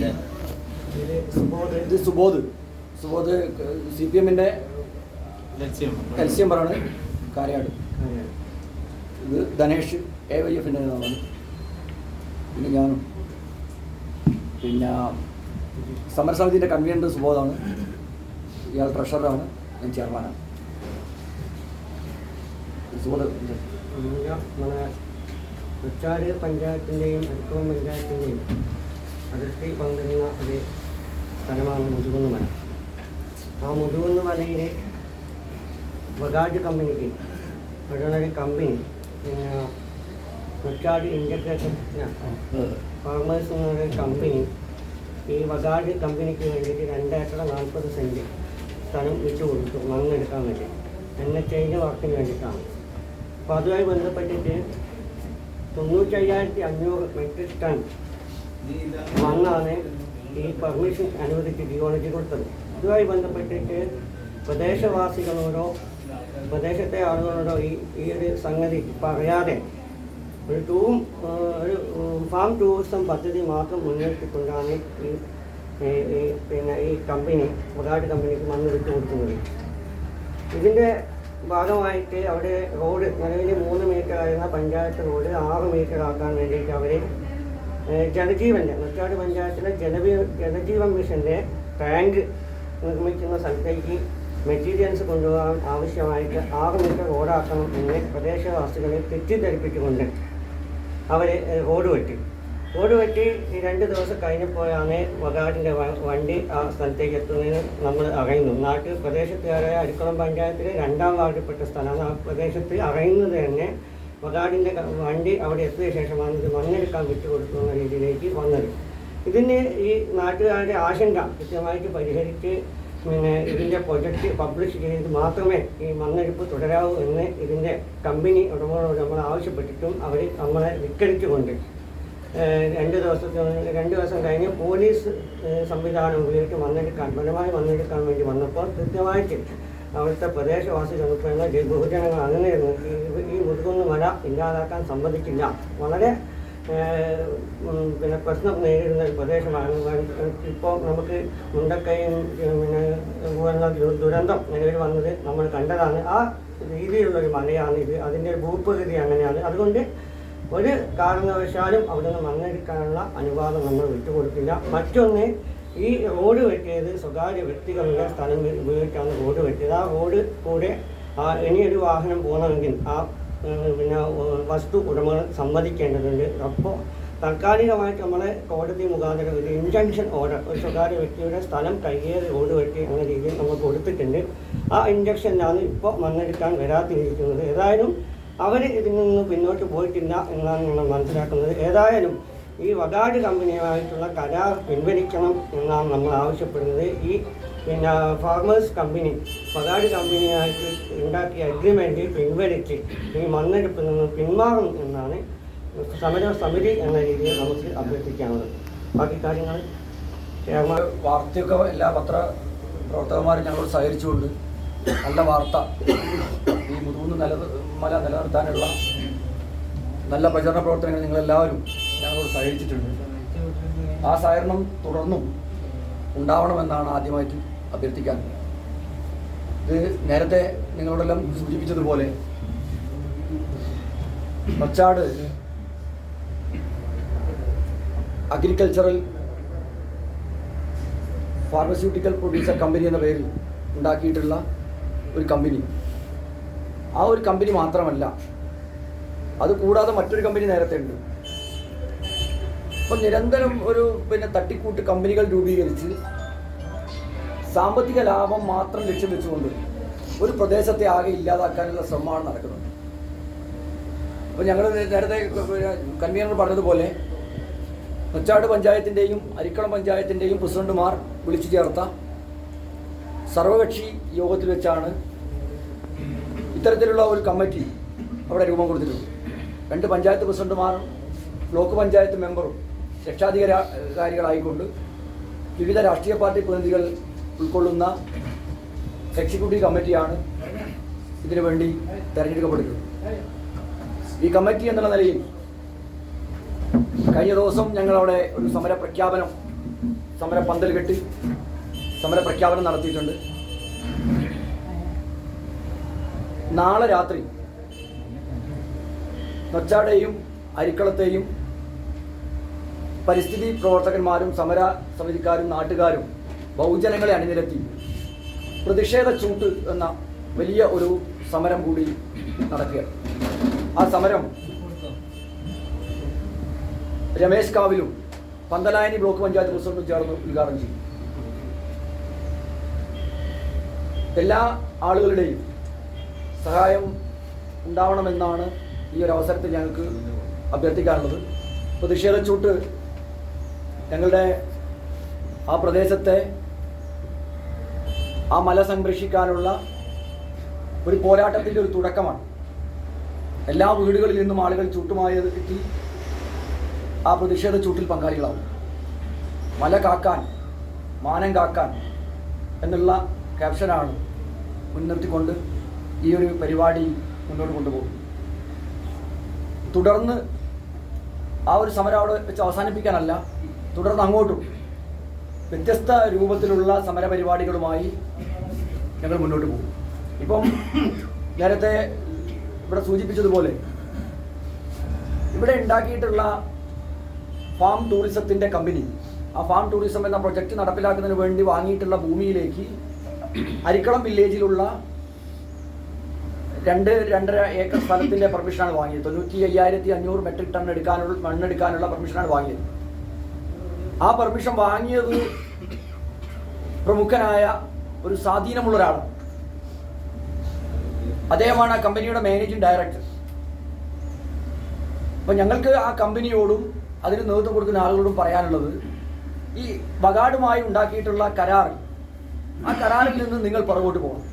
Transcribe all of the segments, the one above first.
ഇത് Subodh. Subodh C P എമ്മിന്റെ എംബറാണ് കാരയാട്. ഇത് ധനേഷ് എ വൈ എഫിന്റെ നേതാവാണ്. പിന്നെ ഞാനും. പിന്നെ സമരസമിതിന്റെ കൺവീനർ സുബോധാണ്. ഇയാൾ ട്രഷററാണ്. ഞാൻ ചെയർമാനാണ്. സുബോധ് നമ്മുടെ ഉച്ചാട് പഞ്ചായത്തിന്റെയും അടുക്കം പഞ്ചായത്തിന്റെയും അതിർത്തി പങ്കിടുന്ന ഒരു സ്ഥലമാണ് മുതുകുന്ന് മല. ആ മുതുകുന്ന് മലയിലെ ബഗാജ് കമ്പനിക്ക് ഒരു കമ്പനി പിന്നെ ഉച്ചാട് ഇന്റഗ്രേഷൻ ഫാർമേഴ്സ് എന്നൊരു കമ്പനി ഈ ബഗാജ് കമ്പനിക്ക് വേണ്ടിയിട്ട് രണ്ടേക്കർ നാൽപ്പത് സെന്റ് സ്ഥലം വിട്ടു കൊടുത്തു മണ്ണെടുക്കാൻ വേണ്ടി. എൻ എച്ച് ഐന്റെ വർക്കിന് വേണ്ടിയിട്ടാണ്. അപ്പോൾ അതുമായി ബന്ധപ്പെട്ടിട്ട് തൊണ്ണൂറ്റയ്യായിരത്തി അഞ്ഞൂറ് മെട്രിക് ടൺ മണ്ണാണ് ഈ പെർമിഷൻ അനുവദിച്ച് ജിയോളജി കൊടുത്തത്. ഇതുമായി ബന്ധപ്പെട്ടിട്ട് പ്രദേശവാസികളോടോ പ്രദേശത്തെ ആളുകളോടോ ഈ ഈ ഒരു സംഗതി പറയാതെ ഒരു ടൂം ഒരു ഫാം ടൂറിസം പദ്ധതി മാത്രം മുന്നേറ്റിക്കൊണ്ടാണ് ഈ പിന്നെ ഈ കമ്പനി മുതാട്ട് കമ്പനിക്ക് മണ്ണ് വിട്ടു കൊടുക്കുന്നത്. ഇതിന്റെ ഭാഗമായിട്ട് അവിടെ റോഡ് നിലവിൽ മൂന്ന് മീറ്റർ ആയിരുന്ന പഞ്ചായത്ത് റോഡ് ആറ് മീറ്റർ ആക്കാൻ വേണ്ടിയിട്ട് അവർ ജലജീവന്റെ മുറ്റാട് പഞ്ചായത്തിലെ ജനവീ ജലജീവൻ മിഷന്റെ ടാങ്ക് നിർമ്മിക്കുന്ന സ്ഥലത്തേക്ക് മെറ്റീരിയൽസ് കൊണ്ടുപോകാൻ ആവശ്യമായിട്ട് ആറ് മീറ്റർ റോഡാക്കണം എന്ന് പ്രദേശവാസികളെ തെറ്റിദ്ധരിപ്പിച്ചുകൊണ്ട് അവർ റോഡ് വെട്ടി. റോഡ് വെട്ടി രണ്ട് ദിവസം കഴിഞ്ഞപ്പോഴാണ് വകാടിന്റെ വണ്ടി ആ സ്ഥലത്തേക്ക് എത്തുന്നതിന് നമ്മൾ അറിയുന്നു. നാട്ടിൽ പ്രദേശത്തുകാരായ അരിക്കുളം പഞ്ചായത്തിലെ രണ്ടാം വാർഡിൽപ്പെട്ട സ്ഥലമാണ് ആ പ്രദേശത്ത് അറിയുന്നത് തന്നെ വകാടിന്റെ വണ്ടി അവിടെ എത്തിയ ശേഷമാണ് ഇത് മണ്ണെടുക്കാൻ വിട്ടുകൊടുത്തു എന്ന രീതിയിലേക്ക് വന്നത്. ഇതിന് ഈ നാട്ടുകാരുടെ ആശങ്ക കൃത്യമായിട്ട് പരിഹരിച്ച് പിന്നെ ഇതിന്റെ പ്രൊജക്റ്റ് പബ്ലിഷ് ചെയ്ത് മാത്രമേ ഈ മണ്ണെടുപ്പ് തുടരാവൂ എന്ന് ഇതിന്റെ കമ്പനി ഉടമകളോട് നമ്മൾ ആവശ്യപ്പെട്ടിട്ടും അവർ നമ്മളെ ധിക്കരിച്ചുകൊണ്ട് രണ്ട് ദിവസത്തിന് രണ്ട് ദിവസം കഴിഞ്ഞ് പോലീസ് സംവിധാനം ഉപയോഗിച്ച് മണ്ണെടുക്കാൻ ബലമായി മണ്ണെടുക്കാൻ വേണ്ടി വന്നപ്പോൾ കൃത്യമായിട്ട് അവിടുത്തെ ഉൾപ്പെടുന്ന ജ- ബഹുജനങ്ങൾ അണിനിരുന്നു ഈ മുതുകുന്ന് മല ഇല്ലാതാക്കാൻ സമ്മതിക്കില്ല വളരെ പിന്നെ പ്രശ്നം നേരിടുന്ന ഒരു പ്രദേശമാണ്. ഇപ്പോൾ നമുക്ക് മുണ്ടക്കയും പിന്നെ പോലുള്ള ദുരന്തം നിലവിൽ വന്നത് നമ്മൾ കണ്ടതാണ്. ആ രീതിയിലുള്ള ഒരു മലയാണ് ഇത്. അതിന്റെ ഭൂപ്രകൃതി അങ്ങനെയാണ്. അതുകൊണ്ട് ഒരു കാരണവശാലും അവിടെ നിന്ന് മണ്ണെടുക്കാനുള്ള അനുവാദം നമ്മൾ വിട്ടുകൊടുക്കില്ല. മറ്റൊന്ന് ഈ റോഡ് വെട്ടിയത് സ്വകാര്യ വ്യക്തികളുടെ സ്ഥലം ഉപയോഗിച്ചാണ് റോഡ് വെട്ടിയത്. ആ റോഡ് കൂടെ ആ ഇനിയൊരു വാഹനം പോകണമെങ്കിൽ ആ പിന്നെ വസ്തു ഉടമകൾ സമ്മതിക്കേണ്ടതുണ്ട്. അപ്പോൾ താൽക്കാലികമായിട്ട് നമ്മളെ കോടതി മുഖാന്തരം ഒരു ഇൻജങ്ഷൻ ഓർഡർ ഒരു സ്വകാര്യ വ്യക്തിയുടെ സ്ഥലം കയ്യേറി റോഡ് വെട്ടി എന്ന രീതിയിൽ നമ്മൾ കൊടുത്തിട്ടുണ്ട്. ആ ഇൻജക്ഷനിലാണ് ഇപ്പോൾ മണ്ണെടുക്കാൻ വരാതിരിക്കുന്നത്. ഏതായാലും അവർ ഇതിൽ നിന്ന് പിന്നോട്ട് പോയിട്ടില്ല എന്നാണ് നമ്മൾ മനസ്സിലാക്കുന്നത്. ഏതായാലും ഈ വദാഡ് കമ്പനിയുമായിട്ടുള്ള കരാർ പിൻവലിക്കണം എന്നാണ് നമ്മൾ ആവശ്യപ്പെടുന്നത്. ഈ പിന്നെ ഫാർമേഴ്സ് കമ്പനി വദാഡ് കമ്പനിയായിട്ട് ഉണ്ടാക്കിയ അഗ്രിമെന്റ് പിൻവലിച്ച് ഈ മണ്ണെടുപ്പിൽ നിന്ന് പിന്മാറും എന്നാണ് സമര സമിതി എന്ന രീതിയിൽ നമുക്ക് അഭ്യർത്ഥിക്കാനുള്ളത്. ബാക്കി കാര്യങ്ങൾ വാർത്തയൊക്കെ എല്ലാ പത്ര പ്രവർത്തകന്മാരും ഞങ്ങളോട് സഹകരിച്ചുകൊണ്ട് നല്ല വാർത്ത ഈ മുതുകുന്ന് നില മല നിലനിർത്താനുള്ള നല്ല പ്രചരണ പ്രവർത്തനങ്ങൾ നിങ്ങളെല്ലാവരും ഞങ്ങളോട് സഹകരിച്ചിട്ടുണ്ട്. ആ സഹകരണം തുടർന്നും ഉണ്ടാവണമെന്നാണ് ആദ്യമായിട്ട് അഭ്യർത്ഥിക്കാൻ. ഇത് നേരത്തെ നിങ്ങളോടെല്ലാം സൂചിപ്പിച്ചതുപോലെ Machad agricultural pharmaceutical producer company എന്ന പേരിൽ ഉണ്ടാക്കിയിട്ടുള്ള ഒരു കമ്പനി ആ ഒരു കമ്പനി മാത്രമല്ല അത് കൂടാതെ മറ്റൊരു കമ്പനി നേരത്തെ ഉണ്ട്. അപ്പം നിരന്തരം ഒരു പിന്നെ തട്ടിക്കൂട്ട് കമ്പനികൾ രൂപീകരിച്ച് സാമ്പത്തിക ലാഭം മാത്രം ലക്ഷ്യം വെച്ചുകൊണ്ട് ഒരു പ്രദേശത്തെ ആകെ ഇല്ലാതാക്കാനുള്ള ശ്രമമാണ് നടക്കുന്നത്. അപ്പോൾ ഞങ്ങൾ നേരത്തെ കൺവീനർ പറഞ്ഞതുപോലെ നൊച്ചാട് പഞ്ചായത്തിന്റെയും അരിക്കളം പഞ്ചായത്തിന്റെയും പ്രസിഡന്റുമാർ വിളിച്ചു ചേർത്ത സർവകക്ഷി യോഗത്തിൽ വെച്ചാണ് ഇത്തരത്തിലുള്ള ഒരു കമ്മിറ്റി അവിടെ രൂപം കൊടുത്തിട്ടുള്ളത്. രണ്ട് പഞ്ചായത്ത് പ്രസിഡന്റുമാരും ബ്ലോക്ക് പഞ്ചായത്ത് മെമ്പറും രക്ഷാധികാരികളായിക്കൊണ്ട് വിവിധ രാഷ്ട്രീയ പാർട്ടി പ്രതിനിധികൾ ഉൾക്കൊള്ളുന്ന എക്സിക്യൂട്ടീവ് കമ്മിറ്റിയാണ് ഇതിനു വേണ്ടി തെരഞ്ഞെടുക്കപ്പെടുന്നത്. ഈ കമ്മിറ്റി എന്നുള്ള നിലയിൽ കഴിഞ്ഞ ദിവസം ഞങ്ങളവിടെ ഒരു സമര പ്രഖ്യാപനം സമര പന്തൽ കെട്ടി സമര പ്രഖ്യാപനം നടത്തിയിട്ടുണ്ട്. നാളെ രാത്രി നൊച്ചാടെയും അരിക്കളത്തെയും പരിസ്ഥിതി പ്രവർത്തകന്മാരും സമര സമിതിക്കാരും നാട്ടുകാരും ബഹുജനങ്ങളെ അണിനിരത്തി പ്രതിഷേധ ചൂട്ട് എന്ന വലിയ ഒരു സമരം കൂടി നടക്കുക ആ സമരം രമേശ് കാവിലും പന്തലായനി ബ്ലോക്ക് പഞ്ചായത്ത് പ്രസിഡന്റും ചേർന്ന് ഉദ്ഘാടനം ചെയ്യും എല്ലാ ആളുകളുടെയും സഹായം ഉണ്ടാവണമെന്നാണ് ഈ ഒരു അവസരത്തിൽ ഞങ്ങൾക്ക് അഭ്യർത്ഥിക്കാനുള്ളത്. പ്രതിഷേധ ചൂട്ട് ഞങ്ങളുടെ ആ പ്രദേശത്തെ ആ മല സംരക്ഷിക്കാനുള്ള ഒരു പോരാട്ടത്തിന്റെ ഒരു തുടക്കമാണ്. എല്ലാ വീടുകളിൽ നിന്നും ആളുകൾ ചൂട്ടുമായ എത്തി ആ പ്രതിഷേധ ചൂട്ടിൽ പങ്കാളികളാവും. മല കാക്കാൻ മാനം കാക്കാൻ എന്നുള്ള ക്യാപ്ഷനാണ് മുൻനിർത്തിക്കൊണ്ട് ഈ ഒരു പരിപാടി മുന്നോട്ട് കൊണ്ടുപോകും തുടർന്ന് ആ ഒരു സമരം അവിടെ വെച്ച് അവസാനിപ്പിക്കാനല്ല തുടർന്ന് അങ്ങോട്ടും വ്യത്യസ്ത രൂപത്തിലുള്ള സമരപരിപാടികളുമായി ഞങ്ങൾ മുന്നോട്ട് പോകും. ഇപ്പം നേരത്തെ ഇവിടെ സൂചിപ്പിച്ചതുപോലെ ഇവിടെ ഉണ്ടാക്കിയിട്ടുള്ള ഫാം ടൂറിസത്തിന്റെ കമ്പനി ആ ഫാം ടൂറിസം എന്ന പ്രൊജക്റ്റ് നടപ്പിലാക്കുന്നതിന് വേണ്ടി വാങ്ങിയിട്ടുള്ള ഭൂമിയിലേക്ക് അരിക്കളം വില്ലേജിലുള്ള രണ്ട് രണ്ടര ഏക്കർ സ്ഥലത്തിന്റെ പെർമിഷനാണ് വാങ്ങിയത്. തൊണ്ണൂറ്റി അയ്യായിരത്തി അഞ്ഞൂറ് മെട്രിക് ടൺ എടുക്കാനുള്ള മണ്ണെടുക്കാനുള്ള പെർമിഷനാണ് വാങ്ങിയത്. ആ പെർമിഷൻ വാങ്ങിയത് പ്രമുഖനായ ഒരു സ്വാധീനമുള്ള ഒരാളാണ്. അദ്ദേഹമാണ് ആ കമ്പനിയുടെ മാനേജിംഗ് ഡയറക്ടർ അപ്പം ഞങ്ങൾക്ക് ആ കമ്പനിയോടും അതിന് നേതൃത്വം കൊടുക്കുന്ന ആളുകളോടും പറയാനുള്ളത് ഈ ബഗാഡുമായി ഉണ്ടാക്കിയിട്ടുള്ള കരാർ ആ കരാറിൽ നിന്ന് നിങ്ങൾ പുറകോട്ട് പോകണം.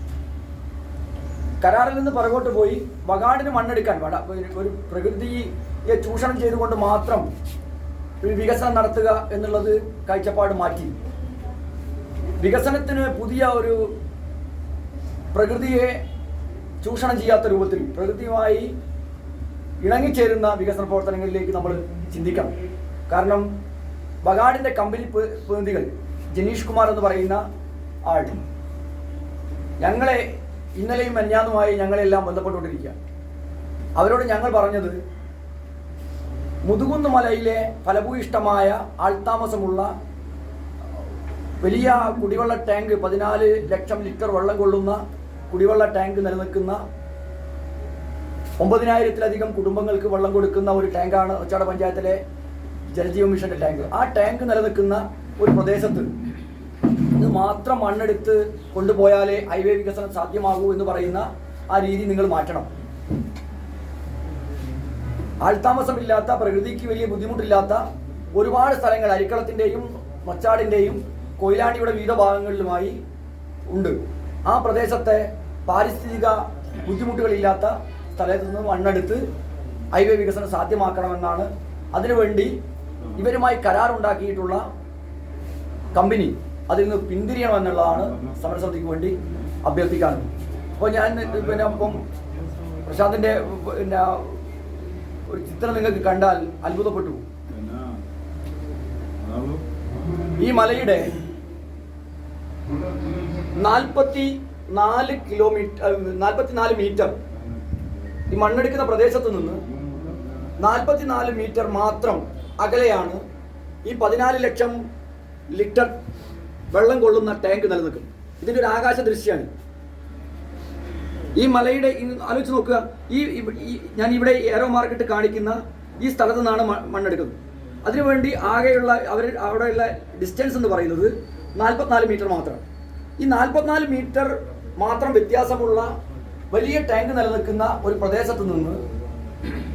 കരാറിൽ നിന്ന് പുറകോട്ട് പോയി ബഗാഡിന് മണ്ണെടുക്കാൻ വേണ്ട ഒരു പ്രകൃതിയെ ചൂഷണം ചെയ്തുകൊണ്ട് മാത്രം വികസനം നടത്തുക എന്നുള്ളത് കാഴ്ചപ്പാട് മാറ്റി. വികസനത്തിന് പുതിയ ഒരു പ്രകൃതിയെ ചൂഷണം ചെയ്യാത്ത രൂപത്തിൽ പ്രകൃതിയുമായി ഇണങ്ങിച്ചേരുന്ന വികസന പ്രവർത്തനങ്ങളിലേക്ക് നമ്മൾ ചിന്തിക്കണം. കാരണം ബഗാഡിന്റെ കമ്പനി പ്രതിനിധികൾ ജനീഷ് കുമാർ എന്ന് പറയുന്ന ആൾ ഞങ്ങളെ ഇന്നലെയും മെഞ്ഞാന്നുമായി ഞങ്ങളെല്ലാം ബന്ധപ്പെട്ടുകൊണ്ടിരിക്കുക അവരോട് ഞങ്ങൾ പറഞ്ഞത് മുതുകുന്ന് മലയിലെ ഫലഭൂയിഷ്ടമായ ആൾത്താമസമുള്ള വലിയ കുടിവെള്ള ടാങ്ക് പതിനാല് ലക്ഷം ലിറ്റർ വെള്ളം കൊള്ളുന്ന കുടിവെള്ള ടാങ്ക് നിലനിൽക്കുന്ന ഒമ്പതിനായിരത്തിലധികം കുടുംബങ്ങൾക്ക് വെള്ളം കൊടുക്കുന്ന ഒരു ടാങ്കാണ് ഒച്ചാട പഞ്ചായത്തിലെ ജലജീവ മിഷന്റെ ടാങ്ക്. ആ ടാങ്ക് നിലനിൽക്കുന്ന ഒരു പ്രദേശത്ത് ഇത് മാത്രം മണ്ണെടുത്ത് കൊണ്ടുപോയാലേ ഹൈവേ വികസനം സാധ്യമാകൂ എന്ന് പറയുന്ന ആ രീതി നിങ്ങൾ മാറ്റണം. ആൾത്താമസമില്ലാത്ത പ്രകൃതിക്ക് വലിയ ബുദ്ധിമുട്ടില്ലാത്ത ഒരുപാട് സ്ഥലങ്ങൾ അരിക്കളത്തിന്റെയും മച്ചാടിന്റെയും കൊയിലാണ്ടിയുടെ വിവിധ ഭാഗങ്ങളിലുമായി ഉണ്ട്. ആ പ്രദേശത്തെ പാരിസ്ഥിതിക ബുദ്ധിമുട്ടുകളില്ലാത്ത സ്ഥലത്ത് നിന്ന് മണ്ണെടുത്ത് ഹൈവേ വികസനം സാധ്യമാക്കണമെന്നാണ്. അതിനുവേണ്ടി ഇവരുമായി കരാറുണ്ടാക്കിയിട്ടുള്ള കമ്പനി അതിൽ നിന്ന് പിന്തിരിയണമെന്നുള്ളതാണ് സമരസമിതിക്ക് വേണ്ടി അഭ്യർത്ഥിക്കാൻ അപ്പോൾ ഞാൻ പിന്നെ ഇപ്പം പ്രശാന്തിന്റെ പിന്നെ ഒരു ചിത്രം നിങ്ങൾക്ക് കണ്ടാൽ അത്ഭുതപ്പെട്ടു. ഈ മലയുടെ നാൽപ്പത്തി നാല് കിലോമീറ്റർ നാൽപ്പത്തി നാല് മീറ്റർ ഈ മണ്ണെടുക്കുന്ന പ്രദേശത്ത് നിന്ന് നാൽപ്പത്തി നാല് മീറ്റർ മാത്രം അകലെയാണ് ഈ പതിനാല് ലക്ഷം ലിറ്റർ വെള്ളം കൊള്ളുന്ന ടാങ്ക് നിലനിൽക്കുന്നത്. ഇതിന്റെ ഒരു ആകാശ ദൃശ്യമാണ് ഈ മലയുടെ ആലോചിച്ച് നോക്കുക. ഈ ഞാൻ ഇവിടെ ഏറോ മാർക്കറ്റ് കാണിക്കുന്ന ഈ സ്ഥലത്തു നിന്നാണ് മണ്ണെടുക്കുന്നത്. അതിനുവേണ്ടി ആകെയുള്ള അവർ അവിടെയുള്ള ഡിസ്റ്റൻസ് എന്ന് പറയുന്നത് നാൽപ്പത്തിനാല് മീറ്റർ മാത്രമാണ് ഈ നാൽപ്പത്തിനാല് മീറ്റർ മാത്രം വ്യത്യാസമുള്ള വലിയ ടാങ്ക് നിലനിൽക്കുന്ന ഒരു പ്രദേശത്ത് നിന്ന്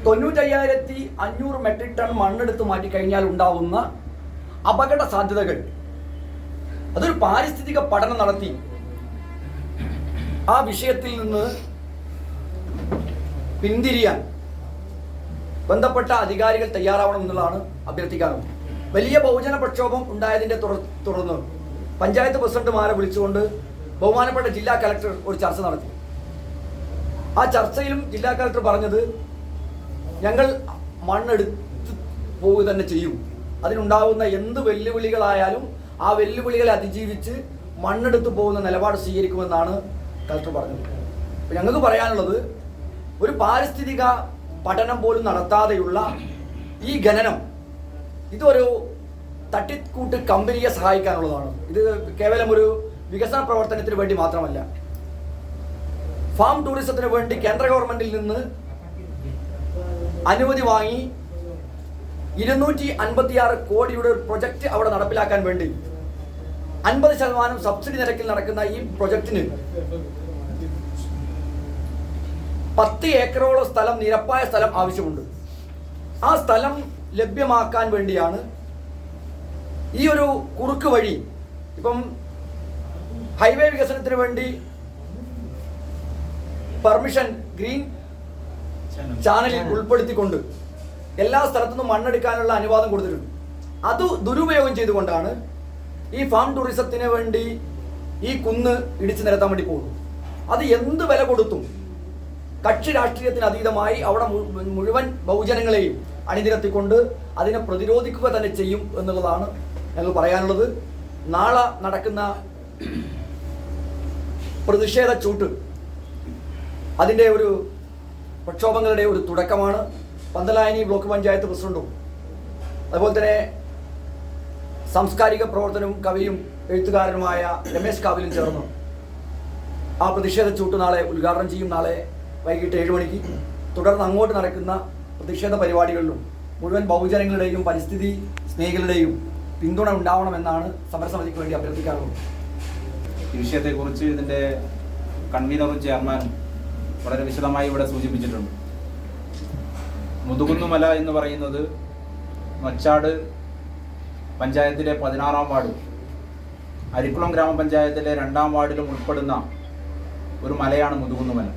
തൊണ്ണൂറ്റയ്യായിരത്തി അഞ്ഞൂറ് മെട്രിക് ടൺ മണ്ണെടുത്ത് മാറ്റി കഴിഞ്ഞാൽ ഉണ്ടാവുന്ന അപകട സാധ്യതകൾ. അതൊരു പാരിസ്ഥിതിക പഠനം നടത്തി ആ വിഷയത്തിൽ നിന്ന് പിന്തിരിയാൻ ബന്ധപ്പെട്ട അധികാരികൾ തയ്യാറാവണം എന്നുള്ളതാണ് അഭ്യർത്ഥിക്കാനുള്ളത്. വലിയ ബഹുജന പ്രക്ഷോഭം ഉണ്ടായതിന്റെ തുടർന്ന് പഞ്ചായത്ത് പ്രസിഡന്റുമാരെ വിളിച്ചുകൊണ്ട് ബഹുമാനപ്പെട്ട ജില്ലാ കലക്ടർ ഒരു ചർച്ച നടത്തി. ആ ചർച്ചയിലും ജില്ലാ കലക്ടർ പറഞ്ഞത് ഞങ്ങൾ മണ്ണെടുത്ത് പോവുക തന്നെ ചെയ്യും. അതിനുണ്ടാകുന്ന എന്ത് വെല്ലുവിളികളായാലും ആ വെല്ലുവിളികളെ അതിജീവിച്ച് മണ്ണെടുത്ത് പോകുന്ന നിലപാട് സ്വീകരിക്കുമെന്നാണ് കളക്ടർ പറഞ്ഞത് അപ്പം ഞങ്ങൾക്ക് പറയാനുള്ളത് ഒരു പാരിസ്ഥിതിക പഠനം പോലും നടത്താതെയുള്ള ഈ ഖനനം ഇതൊരു തട്ടിക്കൂട്ട് കമ്പനിയെ സഹായിക്കാനുള്ളതാണ്. ഇത് കേവലം ഒരു വികസന പ്രവർത്തനത്തിന് വേണ്ടി മാത്രമല്ല. ഫാം ടൂറിസത്തിന് വേണ്ടി കേന്ദ്ര ഗവൺമെന്റിൽ നിന്ന് അനുമതി വാങ്ങി ഇരുന്നൂറ്റി അൻപത്തിയാറ് കോടിയുടെ ഒരു പ്രൊജക്റ്റ് അവിടെ നടപ്പിലാക്കാൻ വേണ്ടി അൻപത് ശതമാനം സബ്സിഡി നിരക്കിൽ നടക്കുന്ന ഈ പ്രൊജക്റ്റിന് പത്ത് ഏക്കറോളം സ്ഥലം നിരപ്പായ സ്ഥലം ആവശ്യമുണ്ട്. ആ സ്ഥലം ലഭ്യമാക്കാൻ വേണ്ടിയാണ് ഈ ഒരു കുറുക്ക് വഴി ഇപ്പം ഹൈവേ വികസനത്തിന് വേണ്ടി പെർമിഷൻ ഗ്രീൻ ചാനലിൽ ഉൾപ്പെടുത്തിക്കൊണ്ട് എല്ലാ സ്ഥലത്തു നിന്നും മണ്ണെടുക്കാനുള്ള അനുവാദം കൊടുത്തിട്ടുണ്ട്. അത് ദുരുപയോഗം ചെയ്തുകൊണ്ടാണ് ഈ ഫാം ടൂറിസത്തിന് വേണ്ടി ഈ കുന്ന് ഇടിച്ചു നിരത്താൻ വേണ്ടി പോകുന്നത്. അത് എന്ത് വില കൊടുത്തും കക്ഷി രാഷ്ട്രീയത്തിന് അതീതമായി അവിടെ മുഴുവൻ ബഹുജനങ്ങളെയും അണിനിരത്തിക്കൊണ്ട് അതിനെ പ്രതിരോധിക്കുക തന്നെ ചെയ്യും എന്നുള്ളതാണ് ഞങ്ങൾ പറയാനുള്ളത്. നാളെ നടക്കുന്ന പ്രതിഷേധ ചൂട്ട് അതിന്റെ ഒരു പ്രക്ഷോഭങ്ങളുടെ ഒരു തുടക്കമാണ്. പന്തലായനി ബ്ലോക്ക് പഞ്ചായത്ത് പ്രസിഡന്റും അതുപോലെ തന്നെ സാംസ്കാരിക പ്രവർത്തനവും കവിയും എഴുത്തുകാരനുമായ രമേശ് കാവിലും ചേർന്ന് ആ പ്രതിഷേധ ചൂട്ട് നാളെ ഉദ്ഘാടനം ചെയ്യും. നാളെ വൈകിട്ട് ഏഴ് മണിക്ക്. തുടർന്ന് അങ്ങോട്ട് നടക്കുന്ന പ്രതിഷേധ പരിപാടികളിലും മുഴുവൻ ബഹുജനങ്ങളുടെയും പരിസ്ഥിതി സ്നേഹികളുടെയും പിന്തുണ ഉണ്ടാവണമെന്നാണ് സമരസമിതിക്ക് വേണ്ടി അഭ്യർത്ഥിക്കാറുള്ളത്. ഈ വിഷയത്തെക്കുറിച്ച് ഇതിന്റെ കൺവീനറും ചെയർമാനും വളരെ വിശദമായി ഇവിടെ സൂചിപ്പിച്ചിട്ടുണ്ട്. മുതുകുന്നുമല എന്ന് പറയുന്നത് മച്ചാട് പഞ്ചായത്തിലെ പതിനാറാം വാർഡ് അരിക്കുളം ഗ്രാമപഞ്ചായത്തിലെ രണ്ടാം വാർഡിലും ഉൾപ്പെടുന്ന ഒരു മലയാണ് മുതുകുന്നുമല.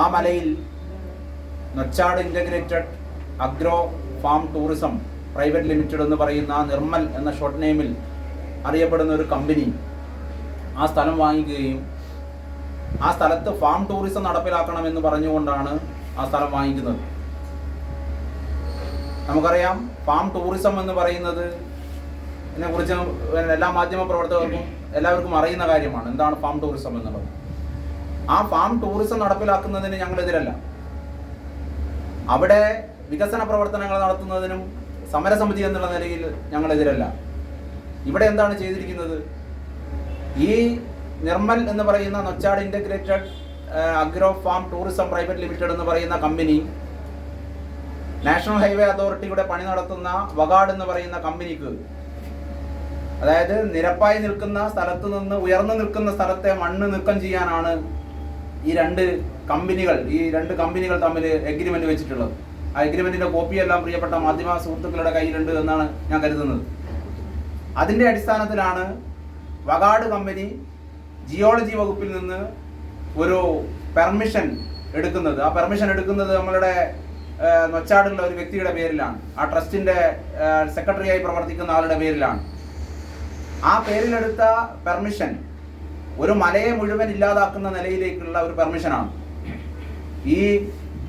ആ മലയിൽ Nochad integrated agro farm tourism private limited എന്ന് പറയുന്ന നിർമ്മൽ എന്ന ഷോർട്ട് നെയിമിൽ അറിയപ്പെടുന്ന ഒരു കമ്പനി ആ സ്ഥലം വാങ്ങിക്കുകയും ആ സ്ഥലത്ത് ഫാം ടൂറിസം നടപ്പിലാക്കണമെന്ന് പറഞ്ഞുകൊണ്ടാണ് ആ സ്ഥലം വാങ്ങിക്കുന്നത്. നമുക്കറിയാം ഫാം ടൂറിസം എന്ന് പറയുന്നത് ഇതിനെക്കുറിച്ച് എല്ലാ മാധ്യമ പ്രവർത്തകർക്കും എല്ലാവർക്കും അറിയുന്ന കാര്യമാണ്. എന്താണ് ഫാം ടൂറിസം എന്നുള്ളത്? ആ ഫാം ടൂറിസം നടപ്പിലാക്കുന്നതിന് ഞങ്ങളെതിരല്ല. അവിടെ വികസന പ്രവർത്തനങ്ങൾ നടത്തുന്നതിനും സമരസമിതി എന്നുള്ള നിലയിൽ ഞങ്ങളെതിരല്ല. ഇവിടെ എന്താണ് ചെയ്തിരിക്കുന്നത്? ഈ നിർമ്മൽ എന്ന് പറയുന്ന Nochad integrated agro farm tourism private limited എന്ന് പറയുന്ന കമ്പനി നാഷണൽ ഹൈവേ അതോറിറ്റിയുടെ പണി നടത്തുന്ന വകാഡ് എന്ന് പറയുന്ന കമ്പനിക്ക് അതായത് നിരപ്പായി നിൽക്കുന്ന സ്ഥലത്ത് നിന്ന് ഉയർന്നു നിൽക്കുന്ന സ്ഥലത്തെ മണ്ണ് നീക്കം ചെയ്യാനാണ് ഈ രണ്ട് കമ്പനികൾ ഈ രണ്ട് കമ്പനികൾ തമ്മിൽ എഗ്രിമെന്റ് വെച്ചിട്ടുള്ളത്. ആ എഗ്രിമെന്റിന്റെ കോപ്പിയെല്ലാം പ്രിയപ്പെട്ട മാധ്യമ സുഹൃത്തുക്കളുടെ കയ്യിലുണ്ട് എന്നാണ് ഞാൻ കരുതുന്നത്. അതിന്റെ അടിസ്ഥാനത്തിലാണ് വകാട് കമ്പനി ജിയോളജി വകുപ്പിൽ നിന്ന് ഒരു പെർമിഷൻ എടുക്കുന്നത്. ആ പെർമിഷൻ എടുക്കുന്നത് നമ്മളുടെ നൊച്ചാടുള്ള ഒരു വ്യക്തിയുടെ പേരിലാണ്. ആ ട്രസ്റ്റിന്റെ സെക്രട്ടറിയായി പ്രവർത്തിക്കുന്ന ആളുടെ പേരിലാണ്. ആ പേരിലെടുത്ത പെർമിഷൻ ഒരു മലയെ മുഴുവൻ ഇല്ലാതാക്കുന്ന നിലയിലേക്കുള്ള ഒരു പെർമിഷനാണ്. ഈ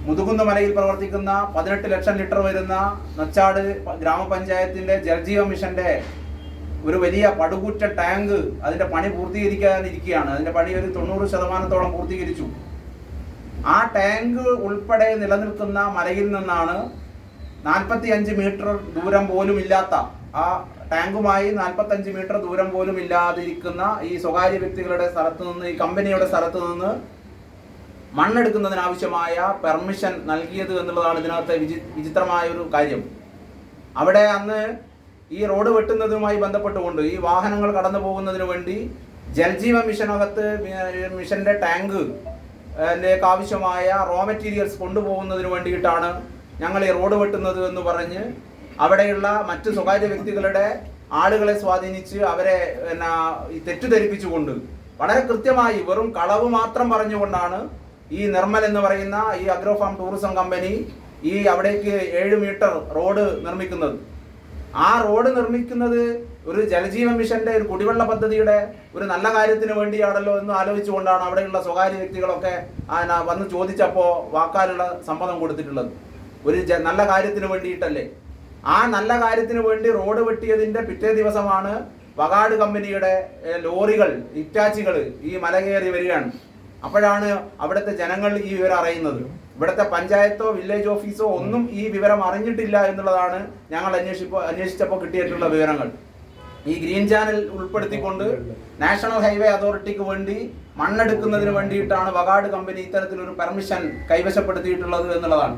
മുതുകുന്ന് മലയിൽ പ്രവർത്തിക്കുന്ന പതിനെട്ട് ലക്ഷം ലിറ്റർ വരുന്ന നച്ചാട് ഗ്രാമപഞ്ചായത്തിന്റെ ജലജീവ മിഷന്റെ ഒരു വലിയ പടുകൂറ്റ ടാങ്ക് അതിന്റെ പണി പൂർത്തീകരിക്കാനിരിക്കുകയാണ്. അതിന്റെ പണി ഒരു തൊണ്ണൂറ് ശതമാനത്തോളം പൂർത്തീകരിച്ചു. ആ ടാങ്ക് ഉൾപ്പെടെ നിലനിൽക്കുന്ന മലയിൽ നിന്നാണ് നാൽപ്പത്തി അഞ്ച് മീറ്റർ ദൂരം പോലും ഇല്ലാത്ത ആ ടാങ്കുമായി നാൽപ്പത്തഞ്ച് മീറ്റർ ദൂരം പോലും ഇല്ലാതിരിക്കുന്ന ഈ സ്വകാര്യ വ്യക്തികളുടെ സ്ഥലത്ത് നിന്ന് ഈ കമ്പനിയുടെ സ്ഥലത്ത് നിന്ന് മണ്ണെടുക്കുന്നതിനാവശ്യമായ പെർമിഷൻ നൽകിയത് എന്നുള്ളതാണ് ഇതിനകത്തെ വിചി വിചിത്രമായ ഒരു കാര്യം. അവിടെ അന്ന് ഈ റോഡ് വെട്ടുന്നതുമായി ബന്ധപ്പെട്ടുകൊണ്ട് ഈ വാഹനങ്ങൾ കടന്നു പോകുന്നതിന് വേണ്ടി ജൽജീവ മിഷനകത്ത് മിഷന്റെ ടാങ്ക് ആവശ്യമായ റോ മെറ്റീരിയൽസ് കൊണ്ടുപോകുന്നതിന് വേണ്ടിയിട്ടാണ് ഞങ്ങൾ ഈ റോഡ് വെട്ടുന്നത് എന്ന് പറഞ്ഞ് അവിടെയുള്ള മറ്റു സ്വകാര്യ വ്യക്തികളുടെ ആളുകളെ സ്വാധീനിച്ച് അവരെ എന്നാ തെറ്റിദ്ധരിപ്പിച്ചുകൊണ്ട് വളരെ കൃത്യമായി വെറും കളവ് മാത്രം പറഞ്ഞുകൊണ്ടാണ് ഈ നിർമ്മൽ എന്ന് പറയുന്ന ഈ അഗ്രോഫാം ടൂറിസം കമ്പനി ഈ അവിടേക്ക് ഏഴ് മീറ്റർ റോഡ് നിർമ്മിക്കുന്നത്. ആ റോഡ് നിർമ്മിക്കുന്നത് ഒരു ജലജീവൻ മിഷന്റെ ഒരു കുടിവെള്ള പദ്ധതിയുടെ ഒരു നല്ല കാര്യത്തിന് വേണ്ടിയാണല്ലോ എന്ന് ആലോചിച്ചുകൊണ്ടാണ് അവിടെയുള്ള സ്വകാര്യ വ്യക്തികളൊക്കെ വന്ന് ചോദിച്ചപ്പോൾ വാക്കാലുള്ള സമ്മതം കൊടുത്തിട്ടുള്ളത്. ഒരു നല്ല കാര്യത്തിന് വേണ്ടിയിട്ടല്ലേ? ആ നല്ല കാര്യത്തിന് വേണ്ടി റോഡ് വെട്ടിയതിന്റെ പിറ്റേ ദിവസമാണ് വകാട് കമ്പനിയുടെ ലോറികൾ ഇറ്റാച്ചികൾ ഈ മല കയറി വരികയാണ്. അപ്പോഴാണ് അവിടുത്തെ ജനങ്ങൾ ഈ വിവരം അറിയുന്നത്. ഇവിടുത്തെ പഞ്ചായത്തോ വില്ലേജ് ഓഫീസോ ഒന്നും ഈ വിവരം അറിഞ്ഞിട്ടില്ല എന്നുള്ളതാണ് ഞങ്ങൾ അന്വേഷിപ്പോ അന്വേഷിച്ചപ്പോൾ കിട്ടിയിട്ടുള്ള വിവരങ്ങൾ. ഈ ഗ്രീൻ ചാനൽ ഉൾപ്പെടുത്തിക്കൊണ്ട് നാഷണൽ ഹൈവേ അതോറിറ്റിക്ക് വേണ്ടി മണ്ണെടുക്കുന്നതിന് വേണ്ടിയിട്ടാണ് വകാട് കമ്പനി ഇത്തരത്തിലൊരു പെർമിഷൻ കൈവശപ്പെടുത്തിയിട്ടുള്ളത് എന്നുള്ളതാണ്.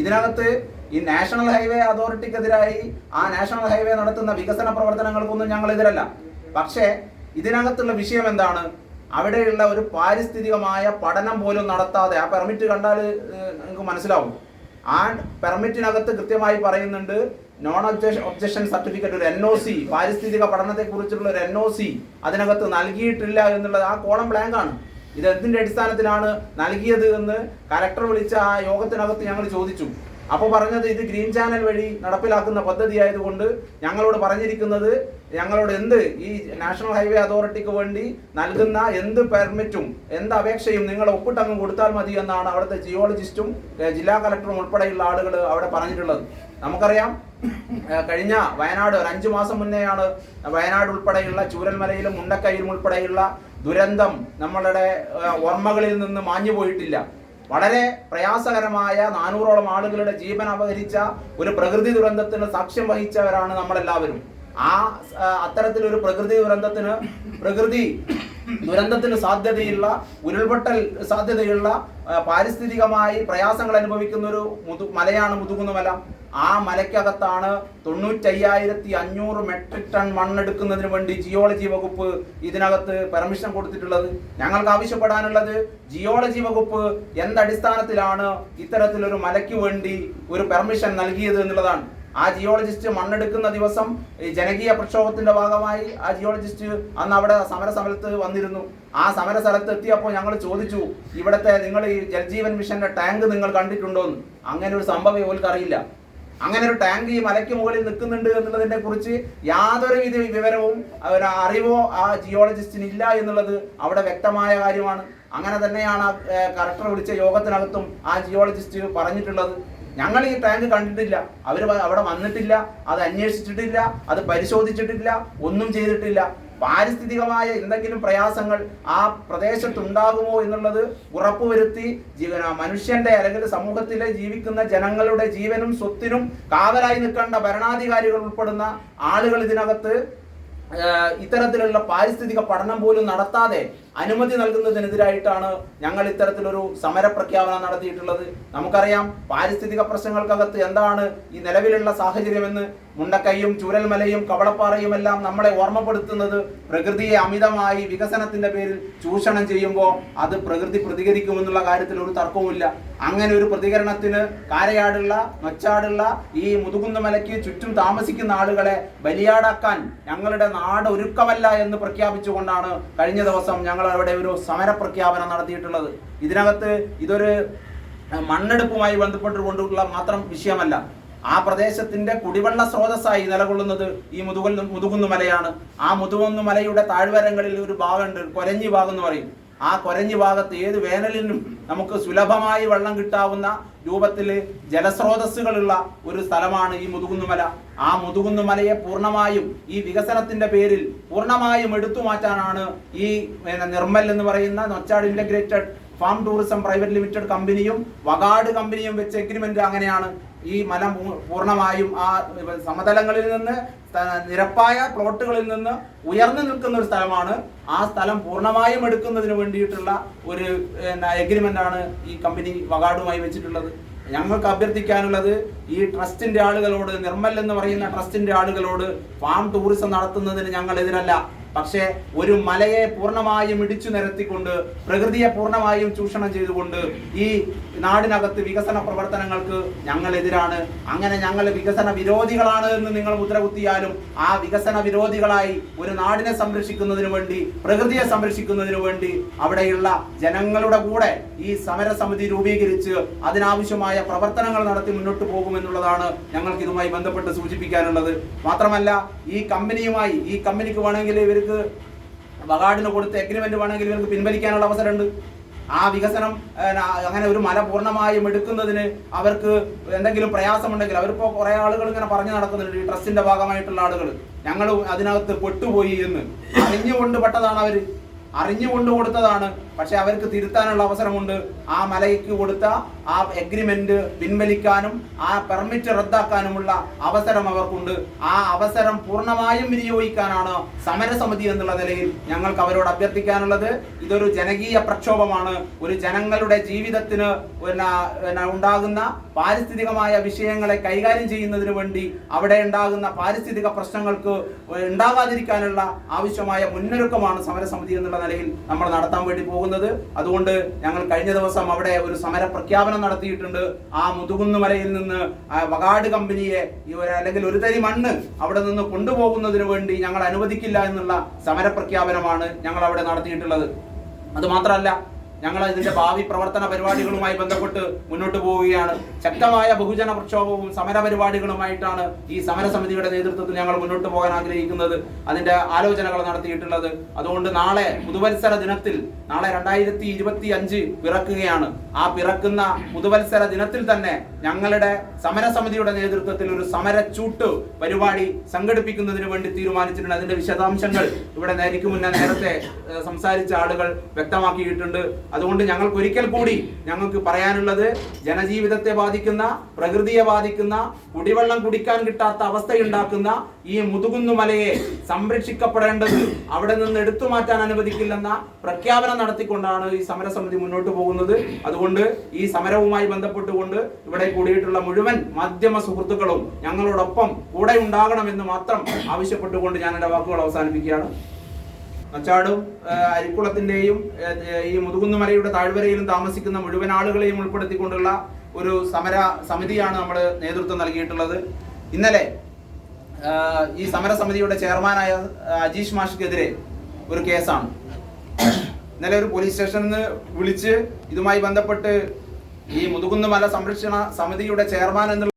ഇതിനകത്ത് ഈ നാഷണൽ ഹൈവേ അതോറിറ്റിക്കെതിരായി ആ നാഷണൽ ഹൈവേ നടത്തുന്ന വികസന പ്രവർത്തനങ്ങൾക്കൊന്നും ഞങ്ങൾ എതിരല്ല. പക്ഷേ ഇതിനകത്തുള്ള വിഷയം എന്താണ്? അവിടെയുള്ള ഒരു പാരിസ്ഥിതികമായ പഠനം പോലും നടത്താതെ ആ പെർമിറ്റ് കണ്ടാൽ നിങ്ങൾക്ക് മനസ്സിലാവും. ആ പെർമിറ്റിനകത്ത് കൃത്യമായി പറയുന്നുണ്ട് നോൺ ഒബ്ജക്ഷൻ ഒബ്ജക്ഷൻ സർട്ടിഫിക്കറ്റ് ഒരു എൻ ഒ സി പാരിസ്ഥിതിക പഠനത്തെ കുറിച്ചുള്ള ഒരു എൻ ഒ സി അതിനകത്ത് നൽകിയിട്ടില്ല എന്നുള്ളത് ആ കോളം ബ്ലാങ്ക് ആണ്. ഇത് എന്തിന്റെ അടിസ്ഥാനത്തിലാണ് നൽകിയത് എന്ന് കലക്ടർ വിളിച്ച ആ യോഗത്തിനകത്ത് ഞങ്ങൾ ചോദിച്ചു. അപ്പോൾ പറഞ്ഞത് ഇത് ഗ്രീൻ ചാനൽ വഴി നടപ്പിലാക്കുന്ന പദ്ധതി ആയതുകൊണ്ട് ഞങ്ങളോട് പറഞ്ഞിരിക്കുന്നത് ഞങ്ങളോട് എന്ത് ഈ നാഷണൽ ഹൈവേ അതോറിറ്റിക്ക് വേണ്ടി നൽകുന്ന എന്ത് പെർമിറ്റും എന്ത് അപേക്ഷയും നിങ്ങൾ ഒപ്പിട്ടങ്ങ് കൊടുത്താൽ മതി എന്നാണ് അവിടുത്തെ ജിയോളജിസ്റ്റും ജില്ലാ കളക്ടറും ഉൾപ്പെടെയുള്ള ആളുകൾ അവിടെ പറഞ്ഞിട്ടുള്ളത്. നമുക്കറിയാം കഴിഞ്ഞ വയനാട് ഒരു അഞ്ചു മാസം മുന്നെയാണ് വയനാട് ഉൾപ്പെടെയുള്ള ചൂരൽമലയിലും മുണ്ടക്കൈയിലും ഉൾപ്പെടെയുള്ള ദുരന്തം നമ്മളുടെ ഓർമ്മകളിൽ നിന്ന് മാഞ്ഞു പോയിട്ടില്ല വളരെ പ്രയാസകരമായ നാനൂറോളം ആളുകളുടെ ജീവൻ അപഹരിച്ച ഒരു പ്രകൃതി ദുരന്തത്തിന് സാക്ഷ്യം വഹിച്ചവരാണ് നമ്മളെല്ലാവരും. ആ അത്തരത്തിലൊരു പ്രകൃതി ദുരന്തത്തിന് പ്രകൃതി ദുരന്തത്തിന് സാധ്യതയുള്ള ഉരുൾപൊട്ടൽ സാധ്യതയുള്ള പാരിസ്ഥിതികമായി പ്രയാസങ്ങൾ അനുഭവിക്കുന്ന ഒരു മുതു മലയാണ് മുതുകുന്ന ആ മലയ്ക്കകത്താണ് തൊണ്ണൂറ്റയ്യായിരത്തി അഞ്ഞൂറ് മെട്രിക് ടൺ മണ്ണെടുക്കുന്നതിന് വേണ്ടി ജിയോളജി വകുപ്പ് ഇതിനകത്ത് പെർമിഷൻ കൊടുത്തിട്ടുള്ളത്. ഞങ്ങൾക്ക് ആവശ്യപ്പെടാനുള്ളത് ജിയോളജി വകുപ്പ് എന്തടിസ്ഥാനത്തിലാണ് ഇത്തരത്തിലൊരു മലയ്ക്ക് വേണ്ടി ഒരു പെർമിഷൻ നൽകിയത് എന്നുള്ളതാണ്. ആ ജിയോളജിസ്റ്റ് മണ്ണെടുക്കുന്ന ദിവസം ഈ ജനകീയ പ്രക്ഷോഭത്തിന്റെ ഭാഗമായി ആ ജിയോളജിസ്റ്റ് അന്ന് അവിടെ സമരസ്ഥലത്ത് വന്നിരുന്നു. ആ സമര സ്ഥലത്ത് എത്തിയപ്പോൾ ഞങ്ങൾ ചോദിച്ചു ഇവിടുത്തെ നിങ്ങൾ ഈ ജൽജീവൻ മിഷന്റെ ടാങ്ക് നിങ്ങൾ കണ്ടിട്ടുണ്ടോ എന്ന് അങ്ങനെ ഒരു സംഭവം ഇവർക്ക് അറിയില്ല അങ്ങനെ ഒരു ടാങ്ക് ഈ മലയ്ക്ക് മുകളിൽ നിൽക്കുന്നുണ്ട് എന്നുള്ളതിനെ കുറിച്ച് യാതൊരു വിധ വിവരവും ഒരു അറിവോ ആ ജിയോളജിസ്റ്റിന് ഇല്ല എന്നുള്ളത് അവിടെ വ്യക്തമായ കാര്യമാണ്. അങ്ങനെ തന്നെയാണ് ആ കറക്ടർ വിളിച്ച യോഗത്തിനകത്തും ആ ജിയോളജിസ്റ്റ് പറഞ്ഞിട്ടുള്ളത്. ഞങ്ങൾ ഈ ടാങ്ക് കണ്ടിട്ടില്ല. അവർ അവിടെ വന്നിട്ടില്ല. അത് അന്വേഷിച്ചിട്ടില്ല. അത് പരിശോധിച്ചിട്ടില്ല. ഒന്നും ചെയ്തിട്ടില്ല. പാരിസ്ഥിതികമായ എന്തെങ്കിലും പ്രയാസങ്ങൾ ആ പ്രദേശത്തുണ്ടാകുമോ എന്നുള്ളത് ഉറപ്പുവരുത്തി ജീവന മനുഷ്യന്റെ അല്ലെങ്കിൽ സമൂഹത്തിലെ ജീവിക്കുന്ന ജനങ്ങളുടെ ജീവനും സ്വത്തിനും കാവലായി നിൽക്കേണ്ട ഭരണാധികാരികൾ ഉൾപ്പെടുന്ന ആളുകൾ ഇതിനകത്ത് ഇത്തരത്തിലുള്ള പാരിസ്ഥിതിക പഠനം പോലും നടത്താതെ അനുമതി നൽകുന്നതിനെതിരായിട്ടാണ് ഞങ്ങൾ ഇത്തരത്തിലൊരു സമരപ്രഖ്യാപനം നടത്തിയിട്ടുള്ളത്. നമുക്കറിയാം പാരിസ്ഥിതിക പ്രശ്നങ്ങൾക്കകത്ത് എന്താണ് ഈ നിലവിലുള്ള സാഹചര്യമെന്ന് മുണ്ടക്കൈയും ചൂരൽമലയും കവളപ്പാറയും എല്ലാം നമ്മളെ ഓർമ്മപ്പെടുത്തുന്നത് പ്രകൃതിയെ അമിതമായി വികസനത്തിന്റെ പേരിൽ ചൂഷണം ചെയ്യുമ്പോൾ അത് പ്രകൃതി പ്രതികരിക്കുമെന്നുള്ള കാര്യത്തിൽ ഒരു തർക്കവുമില്ല. അങ്ങനെ ഒരു പ്രതികരണത്തിന് കാരയാടുള്ള നൊച്ചാടുള്ള ഈ മുതുകുന്നുമലയ്ക്ക് ചുറ്റും താമസിക്കുന്ന ആളുകളെ ബലിയാടാക്കാൻ ഞങ്ങളുടെ നാട് ഒരുക്കമല്ല എന്ന് പ്രഖ്യാപിച്ചുകൊണ്ടാണ് കഴിഞ്ഞ ദിവസം ഞങ്ങൾ അവിടെ ഒരു സമര പ്രഖ്യാപനം നടത്തിയിട്ടുള്ളത്. ഇതിനകത്ത് ഇതൊരു മണ്ണെടുപ്പുമായി ബന്ധപ്പെട്ടുകൊണ്ടുള്ള മാത്രം വിഷയമല്ല. ആ പ്രദേശത്തിന്റെ കുടിവെള്ള സ്രോതസ്സായി നിലകൊള്ളുന്നത് ഈ മുതുകൽ മുതുകുന്നു മലയാണ്. ആ മുതുകുന്നു മലയുടെ താഴ്വരങ്ങളിൽ ഒരു ഭാഗമുണ്ട് കൊരഞ്ഞി ഭാഗം എന്ന് പറയും. ആ കൊരഞ്ഞി ഭാഗത്ത് ഏത് വേനലിനും നമുക്ക് സുലഭമായി വെള്ളം കിട്ടാവുന്ന രൂപത്തിൽ ജലസ്രോതസ്സുകളുള്ള ഒരു സ്ഥലമാണ് ഈ മുതുകുന്നുമല ആ മുതുകുന്നുമലയെ പൂർണമായും ഈ വികസനത്തിന്റെ പേരിൽ പൂർണമായും എടുത്തു മാറ്റാനാണ് ഈ നിർമ്മൽ എന്ന് പറയുന്ന Nochad integrated farm tourism private limited കമ്പനിയും വകാട് കമ്പനിയും വെച്ച് എഗ്രിമെന്റ് അങ്ങനെയാണ്. ഈ മല പൂർണമായും ആ സമതലങ്ങളിൽ നിന്ന് നിരപ്പായ പ്ലോട്ടുകളിൽ നിന്ന് ഉയർന്നു നിൽക്കുന്ന ഒരു സ്ഥലമാണ്. ആ സ്ഥലം പൂർണമായും എടുക്കുന്നതിന് വേണ്ടിയിട്ടുള്ള ഒരു എഗ്രിമെന്റ് ആണ് ഈ കമ്പനി വകാടുമായി വെച്ചിട്ടുള്ളത്. ഞങ്ങൾക്ക് അഭ്യർത്ഥിക്കാനുള്ളത് ഈ ട്രസ്റ്റിന്റെ ആളുകളോട് നിർമ്മൽ എന്ന് പറയുന്ന ട്രസ്റ്റിന്റെ ആളുകളോട് ഫാം ടൂറിസം നടത്തുന്നതിന് ഞങ്ങൾ എതിരല്ല പക്ഷേ ഒരു മലയെ പൂർണമായും ഇടിച്ചു നിരത്തിക്കൊണ്ട് പ്രകൃതിയെ പൂർണമായും ചൂഷണം ചെയ്തുകൊണ്ട് ഈ നാടിനകത്ത് വികസന പ്രവർത്തനങ്ങൾക്ക് ഞങ്ങൾ എതിരാണ് അങ്ങനെ ഞങ്ങൾ വികസന വിരോധികളാണ് എന്ന് നിങ്ങൾ മുദ്രകുത്തിയാലും ആ വികസന വിരോധികളായി ഒരു നാടിനെ സംരക്ഷിക്കുന്നതിനു വേണ്ടി പ്രകൃതിയെ സംരക്ഷിക്കുന്നതിനു വേണ്ടി അവിടെയുള്ള ജനങ്ങളുടെ കൂടെ ഈ സമരസമിതി രൂപീകരിച്ച് അതിനാവശ്യമായ പ്രവർത്തനങ്ങൾ നടത്തി മുന്നോട്ട് പോകുമെന്നുള്ളതാണ് ഞങ്ങൾക്ക് ഇതുമായി ബന്ധപ്പെട്ട് സൂചിപ്പിക്കാനുള്ളത്. മാത്രമല്ല ഈ കമ്പനിയുമായി ഈ കമ്പനിക്ക് വേണമെങ്കിൽ ഇവർക്ക് വകാടിന് കൊടുത്ത എഗ്രിമെന്റ് വേണമെങ്കിൽ ഇവർക്ക് പിൻവലിക്കാനുള്ള അവസരമുണ്ട്. ആ വികസനം അങ്ങനെ ഒരു മല പൂർണമായും എടുക്കുന്നതിന് അവർക്ക് എന്തെങ്കിലും പ്രയാസമുണ്ടെങ്കിൽ അവരിപ്പോ കുറെ ആളുകൾ ഇങ്ങനെ പറഞ്ഞു നടക്കുന്നുണ്ട് ഈ ട്രസ്റ്റിന്റെ ഭാഗമായിട്ടുള്ള ആളുകൾ. ഞങ്ങൾ അതിനകത്ത് പെട്ടുപോയി എന്ന്. അറിഞ്ഞുകൊണ്ട് പെട്ടതാണ് അവർ. അറിഞ്ഞുകൊണ്ട് കൊടുത്തതാണ്. പക്ഷെ അവർക്ക് തിരുത്താനുള്ള അവസരമുണ്ട്. ആ മലയ്ക്ക് കൊടുത്ത ആ എഗ്രിമെന്റ് പിൻവലിക്കാനും ആ പെർമിറ്റ് റദ്ദാക്കാനുമുള്ള അവസരം അവർക്കുണ്ട്. ആ അവസരം പൂർണമായും വിനിയോഗിക്കാനാണ് സമരസമിതി എന്നുള്ള നിലയിൽ ഞങ്ങൾക്ക് അവരോട് അഭ്യർത്ഥിക്കാനുള്ളത്. ഇതൊരു ജനകീയ പ്രക്ഷോഭമാണ്. ഒരു ജനങ്ങളുടെ ജീവിതത്തിന് ഉണ്ടാകുന്ന പാരിസ്ഥിതികമായ വിഷയങ്ങളെ കൈകാര്യം ചെയ്യുന്നതിന് വേണ്ടി അവിടെ ഉണ്ടാകുന്ന പാരിസ്ഥിതിക പ്രശ്നങ്ങൾക്ക് ഉണ്ടാകാതിരിക്കാനുള്ള ആവശ്യമായ മുന്നൊരുക്കമാണ് സമരസമിതി എന്നുള്ള നിലയിൽ നമ്മൾ നടത്താൻ വേണ്ടി പോകുന്നത്. അതുകൊണ്ട് ഞങ്ങൾ കഴിഞ്ഞ ദിവസം അവിടെ ഒരു സമര പ്രഖ്യാപനം നടത്തിയിട്ടുണ്ട്. ആ മുതുകുന്നുമലയിൽ നിന്ന് വകാട് കമ്പനിയെ അല്ലെങ്കിൽ ഒരു തരി മണ്ണ് അവിടെ നിന്ന് കൊണ്ടുപോകുന്നതിന് വേണ്ടി ഞങ്ങൾ അനുവദിക്കില്ല എന്നുള്ള സമര പ്രഖ്യാപനമാണ് ഞങ്ങൾ അവിടെ നടത്തിയിട്ടുള്ളത്. അത് മാത്രമല്ല ഞങ്ങൾ ഇതിന്റെ ഭാവി പ്രവർത്തന പരിപാടികളുമായി ബന്ധപ്പെട്ട് മുന്നോട്ട് പോവുകയാണ്. ശക്തമായ ബഹുജന പ്രക്ഷോഭവും സമര പരിപാടികളുമായിട്ടാണ് ഈ സമരസമിതിയുടെ നേതൃത്വത്തിൽ ഞങ്ങൾ മുന്നോട്ട് പോകാൻ ആഗ്രഹിക്കുന്നത്. അതിന്റെ ആലോചനകൾ നടത്തിയിട്ടുള്ളത്. അതുകൊണ്ട് നാളെ പുതുവത്സര ദിനത്തിൽ നാളെ രണ്ടായിരത്തി ഇരുപത്തി അഞ്ച് പിറക്കുകയാണ്. ആ പിറക്കുന്ന പുതുവത്സര ദിനത്തിൽ തന്നെ ഞങ്ങളുടെ സമരസമിതിയുടെ നേതൃത്വത്തിൽ ഒരു സമരച്ചൂട്ട് പരിപാടി സംഘടിപ്പിക്കുന്നതിന് വേണ്ടി തീരുമാനിച്ചിട്ടുണ്ട്. അതിന്റെ വിശദാംശങ്ങൾ ഇവിടെ നേരിക്ക് മുന്നേ നേരത്തെ സംസാരിച്ച ആളുകൾ വ്യക്തമാക്കിയിട്ടുണ്ട്. അതുകൊണ്ട് ഞങ്ങൾക്ക് ഒരിക്കൽ കൂടി ഞങ്ങൾക്ക് പറയാനുള്ളത് ജനജീവിതത്തെ ബാധിക്കുന്ന പ്രകൃതിയെ ബാധിക്കുന്ന കുടിവെള്ളം കുടിക്കാൻ കിട്ടാത്ത അവസ്ഥയുണ്ടാക്കുന്ന ഈ മുതുകുന്നു മലയെ സംരക്ഷിക്കപ്പെടേണ്ടത് അവിടെ നിന്ന് എടുത്തു മാറ്റാൻ അനുവദിക്കില്ലെന്ന പ്രഖ്യാപനം നടത്തിക്കൊണ്ടാണ് ഈ സമരസമിതി മുന്നോട്ട് പോകുന്നത്. അതുകൊണ്ട് ഈ സമരവുമായി ബന്ധപ്പെട്ടുകൊണ്ട് ഇവിടെ കൂടിയിട്ടുള്ള മുഴുവൻ മാധ്യമ സുഹൃത്തുക്കളും ഞങ്ങളോടൊപ്പം കൂടെ ഉണ്ടാകണമെന്ന് മാത്രം ആവശ്യപ്പെട്ടുകൊണ്ട് ഞാൻ എന്റെ വാക്കുകൾ അവസാനിപ്പിക്കുകയാണ്. മച്ചാടും അരിക്കുളത്തിന്റെയും ഈ മുതുകുന്നുമലയുടെ താഴ്വരയിലും താമസിക്കുന്ന മുഴുവൻ ആളുകളെയും ഉൾപ്പെടുത്തിക്കൊണ്ടുള്ള ഒരു സമര സമിതിയാണ് നമ്മൾ നേതൃത്വം നൽകിയിട്ടുള്ളത്. ഇന്നലെ ഈ സമരസമിതിയുടെ ചെയർമാനായ അജീഷ് മാഷിക്കെതിരെ ഒരു കേസാണ്. ഇന്നലെ ഒരു പോലീസ് സ്റ്റേഷനിൽ നിന്ന് വിളിച്ച് ഇതുമായി ബന്ധപ്പെട്ട് ഈ മുതുകുന്നുമല സംരക്ഷണ സമിതിയുടെ ചെയർമാൻ എന്നുള്ള